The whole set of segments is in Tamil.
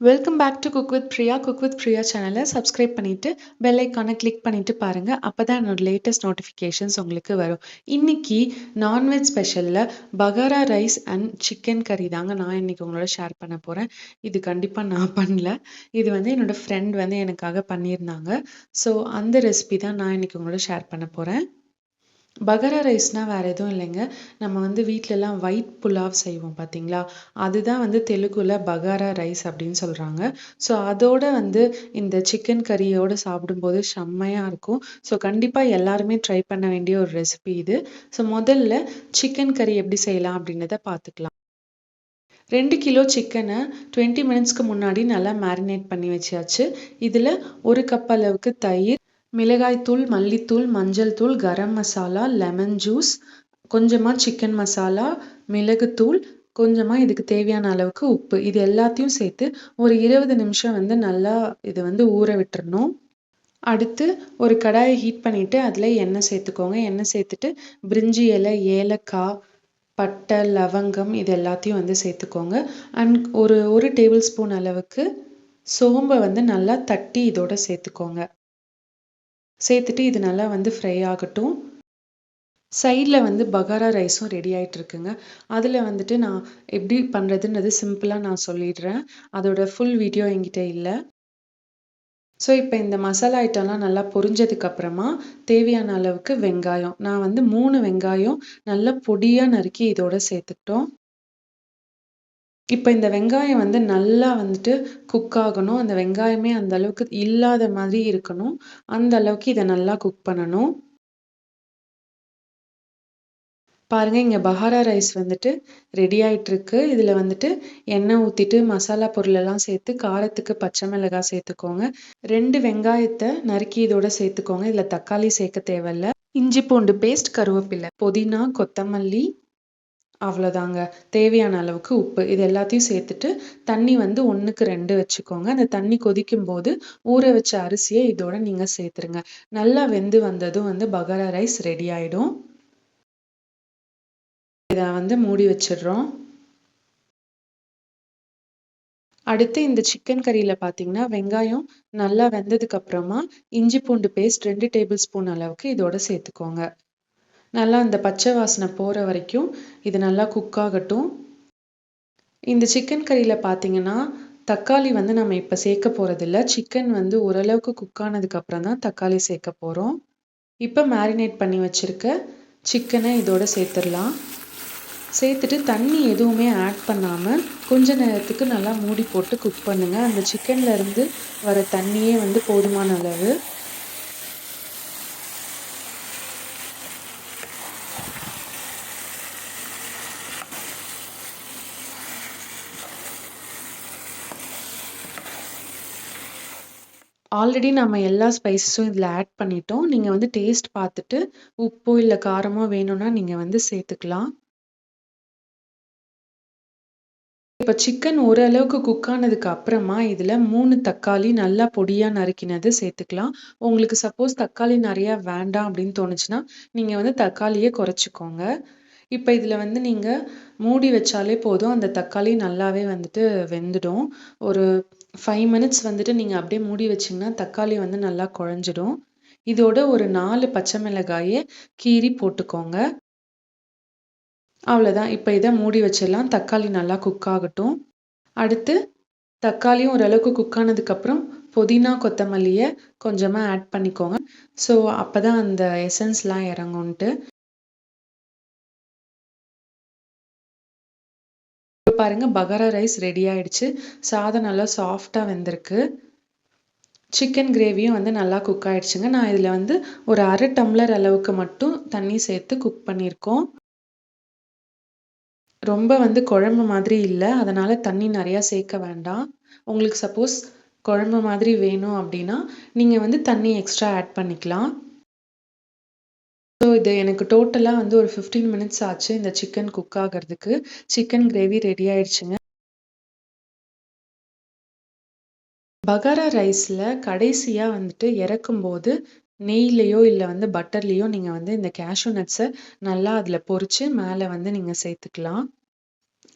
Welcome back to cook with Priya cook with Priya சேனலை சப்ஸ்கிரைப் பண்ணிவிட்டு பெல் ஐக்கானை கிளிக் பண்ணிவிட்டு பாருங்கள் அப்போ தான் என்னோட லேட்டஸ்ட் நோட்டிஃபிகேஷன்ஸ் உங்களுக்கு வரும். இன்றைக்கி நான்வெஜ் ஸ்பெஷலில் பகாரா ரைஸ் அண்ட் சிக்கன் கறி தாங்க நான் இன்றைக்கி உங்களோட ஷேர் பண்ண போகிறேன் இது கண்டிப்பாக நான் பண்ணல. இது வந்து என்னோடய ஃப்ரெண்ட் வந்து எனக்காக பண்ணியிருந்தாங்க. ஸோ அந்த ரெசிபி தான் நான் இன்றைக்கி உங்களோட ஷேர் பண்ண போகிறேன் பகரா ரைஸ்னால் வேறு எதுவும் இல்லைங்க. நம்ம வந்து வீட்டிலலாம் ஒயிட் புலாவ் செய்வோம் பார்த்தீங்களா அதுதான் வந்து தெலுங்குல பகாரா ரைஸ் அப்படின்னு சொல்கிறாங்க ஸோ அதோட வந்து இந்த சிக்கன் கறியோடு சாப்பிடும்போது செம்மையாக இருக்கும். ஸோ கண்டிப்பாக எல்லாருமே ட்ரை பண்ண வேண்டிய ஒரு ரெசிபி இது. ஸோ முதல்ல சிக்கன் கறி எப்படி செய்யலாம் அப்படின்றத பார்த்துக்கலாம் ரெண்டு கிலோ சிக்கனை டுவெண்ட்டி மினிட்ஸ்க்கு முன்னாடி நல்லா மேரினேட் பண்ணி வச்சாச்சு. இதில் ஒரு கப் அளவுக்கு தயிர் மிளகாய்த்தூள் மல்லித்தூள் மஞ்சள் தூள் கரம் மசாலா லெமன் ஜூஸ் கொஞ்சமாக சிக்கன் மசாலா மிளகுத்தூள் கொஞ்சமாக இதுக்கு தேவையான அளவுக்கு உப்பு. இது எல்லாத்தையும் சேர்த்து ஒரு இருபது நிமிஷம் வந்து நல்லா இது வந்து ஊற விட்டுறணும். அடுத்து ஒரு கடாயை ஹீட் பண்ணிவிட்டு அதில் எண்ணெய் சேர்த்துக்கோங்க. எண்ணெய் சேர்த்துட்டு பிரிஞ்சி இலை ஏலக்காய் பட்டை லவங்கம் இது எல்லாத்தையும் வந்து சேர்த்துக்கோங்க. அண்ட் ஒரு ஒரு டேபிள் ஸ்பூன் அளவுக்கு சோம்பை வந்து நல்லா தட்டி இதோட சேர்த்துக்கோங்க. சேர்த்துட்டு இது நல்லா வந்து ஃப்ரை ஆகட்டும். சைடில் வந்து பகாரா ரைஸும் ரெடி ஆகிட்டு இருக்குங்க. அதில் வந்துட்டு நான் எப்படி பண்ணுறதுன்றது சிம்பிளாக நான் சொல்லிடுறேன். அதோட ஃபுல் வீடியோ என்கிட்ட இல்லை. ஸோ இப்போ இந்த மசாலா ஐட்டம்லாம் நல்லா பொரிஞ்சதுக்கப்புறமா தேவையான அளவுக்கு வெங்காயம். நான் வந்து மூணு வெங்காயம் நல்லா பொடியாக நறுக்கி இதோட சேர்த்துக்கிட்டோம். இப்போ இந்த வெங்காயம் வந்து நல்லா வந்துட்டு குக் ஆகணும். அந்த வெங்காயமே அந்த அளவுக்கு இல்லாத மாதிரி இருக்கணும். அந்த அளவுக்கு இதை நல்லா குக் பண்ணணும். பாருங்கள் இங்கே பஹாரா ரைஸ் வந்துட்டு ரெடி ஆகிட்டுருக்கு இதில் வந்துட்டு எண்ணெய் ஊற்றிட்டு மசாலா பொருளெல்லாம் சேர்த்து காரத்துக்கு பச்சை மிளகாய் சேர்த்துக்கோங்க. ரெண்டு வெங்காயத்தை நறுக்கி இதோட சேர்த்துக்கோங்க. இதில் தக்காளி சேர்க்க தேவையில்ல. இஞ்சி பூண்டு பேஸ்ட் கருவேப்பிலை புதினா கொத்தமல்லி அவ்வளோதாங்க தேவையான அளவுக்கு உப்பு இது எல்லாத்தையும் சேர்த்துட்டு தண்ணி வந்து ஒன்றுக்கு ரெண்டு வச்சுக்கோங்க. அந்த தண்ணி கொதிக்கும் போது ஊற வச்ச அரிசியை இதோட நீங்கள் சேர்த்துருங்க. நல்லா வெந்து வந்ததும் வந்து பகாரா ரைஸ் ரெடி ஆகிடும் இதை வந்து மூடி வச்சிடுறோம். அடுத்து இந்த சிக்கன் கறியில் பார்த்தீங்கன்னா வெங்காயம் நல்லா வெந்ததுக்கு அப்புறமா இஞ்சி பூண்டு பேஸ்ட் ரெண்டு டேபிள் ஸ்பூன் அளவுக்கு இதோட சேர்த்துக்கோங்க. நல்லா அந்த பச்சை வாசனை போகிற வரைக்கும் இது நல்லா குக் ஆகட்டும். இந்த சிக்கன் கறியில் பார்த்தீங்கன்னா தக்காளி வந்து நம்ம இப்போ சேர்க்க போகிறதில்ல சிக்கன் வந்து ஓரளவுக்கு குக் ஆனதுக்கப்புறம் தான் தக்காளி சேர்க்க போகிறோம் இப்போ மேரினேட் பண்ணி வச்சுருக்க சிக்கனை இதோட சேர்த்துடலாம். சேர்த்துட்டு தண்ணி எதுவுமே ஆட் பண்ணாமல் கொஞ்ச நேரத்துக்கு நல்லா மூடி போட்டு குக் பண்ணுங்கள் அந்த சிக்கன்லேருந்து வர தண்ணியே வந்து போதுமான அளவு. ஆல்ரெடி நம்ம எல்லா ஸ்பைசஸும் இதில் ஆட் பண்ணிட்டோம். நீங்கள் வந்து டேஸ்ட் பார்த்துட்டு உப்போ இல்லை காரமோ வேணும்னா நீங்கள் வந்து சேர்த்துக்கலாம். இப்போ சிக்கன் ஓரளவுக்கு குக் ஆனதுக்கு அப்புறமா இதில் மூணு தக்காளி நல்லா பொடியாக நறுக்கினது சேர்த்துக்கலாம். உங்களுக்கு சப்போஸ் தக்காளி நிறையா வேண்டாம் அப்படின்னு தோணுச்சுன்னா நீங்கள் வந்து தக்காளியை குறைச்சிக்கோங்க. இப்போ இதில் வந்து நீங்கள் மூடி வச்சாலே போதும். அந்த தக்காளி நல்லாவே வந்துட்டு வெந்துடும். ஒரு ஃபைவ் மினிட்ஸ் வந்துட்டு நீங்கள் அப்படியே மூடி வச்சிங்கன்னா தக்காளி வந்து நல்லா குழஞ்சிடும். இதோட ஒரு நாலு பச்சை மிளகாயை கீறி போட்டுக்கோங்க. அவ்வளோதான் இப்போ இதை மூடி வச்சிடலாம். தக்காளி நல்லா குக் ஆகட்டும். அடுத்து தக்காளியும் ஓரளவுக்கு குக் ஆனதுக்கப்புறம் புதினா கொத்தமல்லியை கொஞ்சமாக ஆட் பண்ணிக்கோங்க. ஸோ அப்போ தான் அந்த எசன்ஸ்லாம் இறங்கும்ன்ட்டு. பாருங்கள் பகாரா ரைஸ் ரெடி ஆயிடுச்சு. சாதம் நல்லா சாஃப்டாக வெந்திருக்கு. சிக்கன் கிரேவியும் வந்து நல்லா குக் ஆயிடுச்சுங்க. நான் இதில் வந்து ஒரு அரை டம்ளர் அளவுக்கு மட்டும் தண்ணி சேர்த்து குக் பண்ணியிருக்கோம். ரொம்ப வந்து குழம்பு மாதிரி இல்லை அதனால் தண்ணி நிறையா சேர்க்க வேண்டாம். உங்களுக்கு சப்போஸ் குழம்பு மாதிரி வேணும் அப்படின்னா நீங்கள் வந்து தண்ணி எக்ஸ்ட்ரா ஆட் பண்ணிக்கலாம். இது எனக்கு டோட்டலாக வந்து ஒரு ஃபிஃப்டீன் மினிட்ஸ் ஆச்சு இந்த சிக்கன் குக் ஆகிறதுக்கு. சிக்கன் கிரேவி ரெடி ஆயிடுச்சுங்க. பகாரா ரைஸில் கடைசியாக வந்துட்டு இறக்கும்போது நெய்லேயோ இல்லை வந்து பட்டர்லேயோ நீங்கள் வந்து இந்த கேஷ்யூ நட்ஸை நல்லா அதில் பொறிச்சு மேலே வந்து நீங்கள் சேர்த்துக்கலாம்.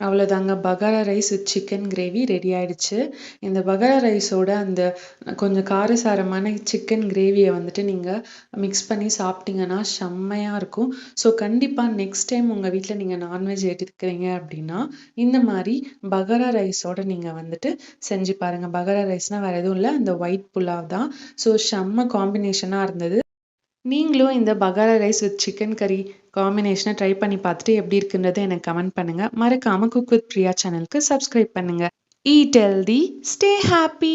அவ்வளோதாங்க bagara rice with chicken gravy ready ஆயிடுச்சு. இந்த பகாரா ரைஸோட அந்த கொஞ்சம் காரசாரமான சிக்கன் கிரேவியை வந்துட்டு நீங்கள் மிக்ஸ் பண்ணி சாப்பிட்டீங்கன்னா செம்மையாக இருக்கும். ஸோ கண்டிப்பாக நெக்ஸ்ட் டைம் உங்கள் வீட்டில் நீங்கள் நான்வெஜ் எடுத்துக்கிறீங்க அப்படின்னா இந்த மாதிரி பகாரா ரைஸோட நீங்கள் வந்துட்டு செஞ்சு பாருங்கள் பகாரா ரைஸ்னால் வேறு எதுவும் இல்லை. அந்த ஒயிட் புலாவ் தான். ஸோ செம்ம காம்பினேஷனாக இருந்தது. நீங்களும் இந்த பகாரா ரைஸ் வித் சிக்கன் கறி காம்பினேஷனை ட்ரை பண்ணி பார்த்துட்டு எப்படி இருக்குன்றது எனக்கு கமெண்ட் பண்ணுங்கள் மறக்காமல் குக் வித் பிரியா சேனலுக்கு சப்ஸ்கிரைப் பண்ணுங்கள் ஈட் ஹெல்தி ஸ்டே ஹாப்பி